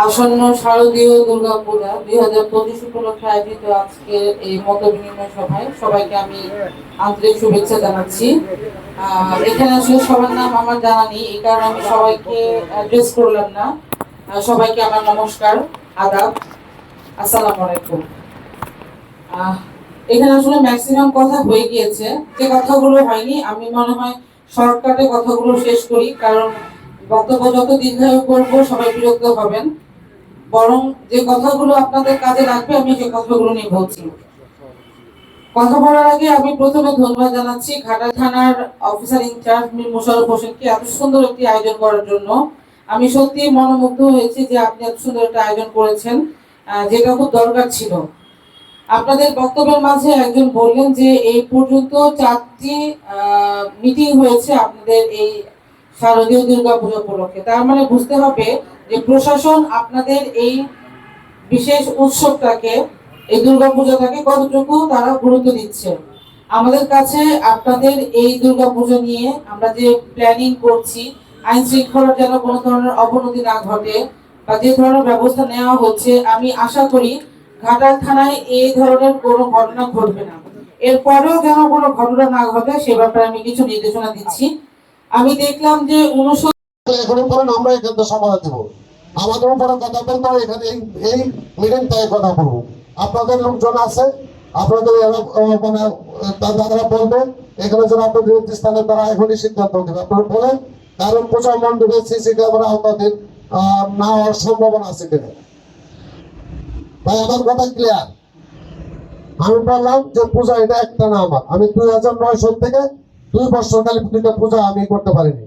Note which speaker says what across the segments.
Speaker 1: আসন্ন শারদীয় দুর্গাপূজা দুই হাজার পঁচিশ উপলক্ষে আয়োজিত আজকে এই মত বিনিময় সভায় সবাইকে আমি আন্তরিক শুভেচ্ছা জানাচ্ছি। এখানে আসলে সবার নাম আমার জানা নেই, এই কারণে আমি সবাইকে অ্যাড্রেস করলাম না। সবাইকে আমার নমস্কার, আদাব। আসসালামু আলাইকুম। এখানে আসলে ম্যাক্সিমাম কথা হয়ে গিয়েছে। যে কথাগুলো হয়নি, আমি মনে হয় শর্টকাটে কথাগুলো শেষ করি, কারণ বক্তব্য যত দীর্ঘায়ু করব, সবাই বিরক্ত হবেন। বরং যে কথাগুলো আপনাদের কাজে লাগবে, আমি যে কথাগুলো নিয়ে বলছি। কথা বলার আগে আমি প্রথমে ধন্যবাদ জানাচ্ছি ঘাটা থানার অফিসার ইনচার্জ মীর মোশারফ হোসেনকে এত সুন্দর একটি আয়োজন করার জন্য। আমি সত্যি মনোমুগ্ধ হয়েছি যে আপনি এত সুন্দর একটা আয়োজন করেছেন যেটা খুব দরকার ছিল। আপনাদের বক্তব্যের মাঝে একজন বললেন যে এই পর্যন্ত চারটি মিটিং হয়েছে আপনাদের এই শারদীয় দুর্গা পুজো উপলক্ষে। তার মানে বুঝতে হবে যে প্রশাসন আপনাদের এই বিশেষ উৎসবটাকে, এই দুর্গা পুজোটাকে কতটুকু তারা গুরুত্ব দিচ্ছে। আমাদের কাছে আপনাদের এই দুর্গা পুজো নিয়ে আমরা যে প্ল্যানিং করছি, আইন শৃঙ্খলার যেন কোনো ধরনের অবনতি না ঘটে বা যে ধরনের ব্যবস্থা নেওয়া হচ্ছে, আমি আশা করি ঘাটাল থানায় এই ধরনের কোনো ঘটনা ঘটবে না। এরপরেও যেন কোনো ঘটনা না ঘটে, সে ব্যাপারে আমি কিছু নির্দেশনা দিচ্ছি। আমি দেখলাম যে উনসত্তর
Speaker 2: এখনও পরে আমরা এখানে সমাধান দেবো। আমাদের উপরে কথা হয়, এখানে এই এই মিটিং থেকে কথা বলব। আপনাদের লোকজন আছে, আপনাদের মানে তারা বলবে, এখানে যেন আপনাদের স্থানে তারা এখনই সিদ্ধান্ত দেবে আপনারা বলেন, কারণ প্রচার মন্ডপে সিসি ক্যামেরা আওতাধীন না হওয়ার সম্ভাবনা আছে কিনা। ভাই, আমার কথা ক্লিয়ার আমি বললাম যে পূজা এটা একটা না আমার আমি দুই হাজার নয় সাল থেকে দুই বছর কালী দুইটা পূজা আমি করতে পারিনি।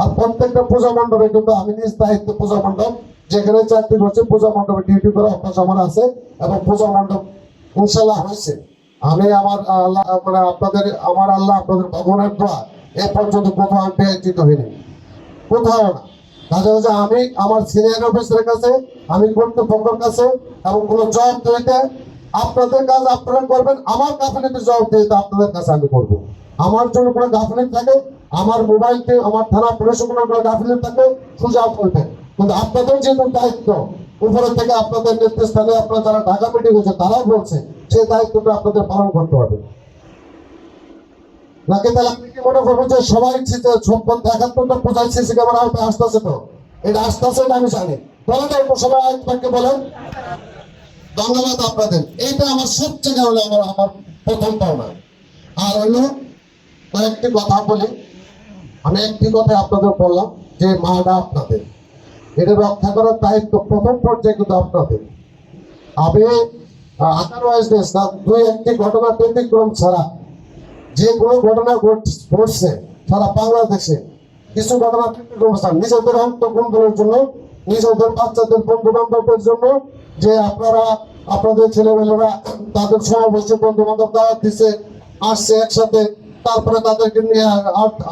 Speaker 2: আর প্রত্যেকটা পূজা মণ্ডপে কিন্তু আমি নিজ দায়িত্ব পূজা মণ্ডপ, যেখানে চাকরি করছি পূজা মণ্ডপে ডিউটি করে অভ্যাস আমার আছে এবং পূজা মণ্ডপ ইনশাল্লাহ হয়েছে। আমি আমার আল্লাহ মানে আপনাদের, আমার আল্লাহ আপনাদের ভগবানের দোয়া এ পর্যন্ত কোথাও আমি পেয়েছিত হইনি। কোথাও না। কাজে কাজে আমি আমার সিনিয়র অফিসারের কাছে, আমি কর্তৃপক্ষের কাছে এবং কোনো জবাব দিতে, আপনাদের কাজ আপনারা করবেন, আমার গাফিলিতে জবাব দিতে আপনাদের কাছে আমি করব। আমার জন্য কোনো গাফিলিত থাকে আমার মোবাইলকে আমার থানা পুলিশের কোনো কোনো গাফিলিত থাকে সুযোগ করবেন। কিন্তু আপনাদের যেহেতু দায়িত্ব, উপরে থেকে আপনাদের নেতৃস্থানে আপনারা যারা ঢাকা মিটিং হচ্ছে তারাও বলছে, সেই দায়িত্বটা আপনাদের পালন করতে হবে। নাকি তাহলে মনে যে সবাই একাত্তরটা পূজায় তো? এটা আমি জানি। বলেন একবারকে বলেন। ধন্যবাদ আপনাদের। এইটা আমার সবচেয়ে হলো আমার আমার প্রথম পাওনা। আর হলো কয়েকটি কথা বলি। আমি একটি কথা আপনাদের বললাম, যে মাটা আপনাদের। এটা রক্ষা করার দায়িত্ব প্রথম পর্যায়ে কিন্তু আপনাদের। আমি না, দুই একটি ঘটনা ব্যতিক্রম ছাড়া যে কোনো ঘটনা ঘট- ঘটছে সারা বাংলাদেশে। কিছু ঘটনা ব্যতিক্রম ছাড়া। নিজেদের অন্তর্বন্ধনের জন্য, নিজেদের বাচ্চাদের বন্ধু বান্ধবের জন্য, যে আপনারা, আপনাদের ছেলেমেয়েরা তাদের সমাবেশে বন্ধু বান্ধব দাওয়াত দিছে, আসছে একসাথে। তারপরে তাদেরকে নিয়ে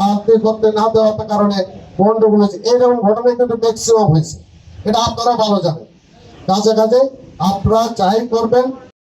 Speaker 2: আর্থিক করতে না দেওয়ার কারণে গন্ডগোল হয়েছে এইরকম ঘটনা কিন্তু ম্যাক্সিমাম হয়েছে। এটা আপনারা ভালো জানেন। কাজে কাজে আপনারা চাই করবেন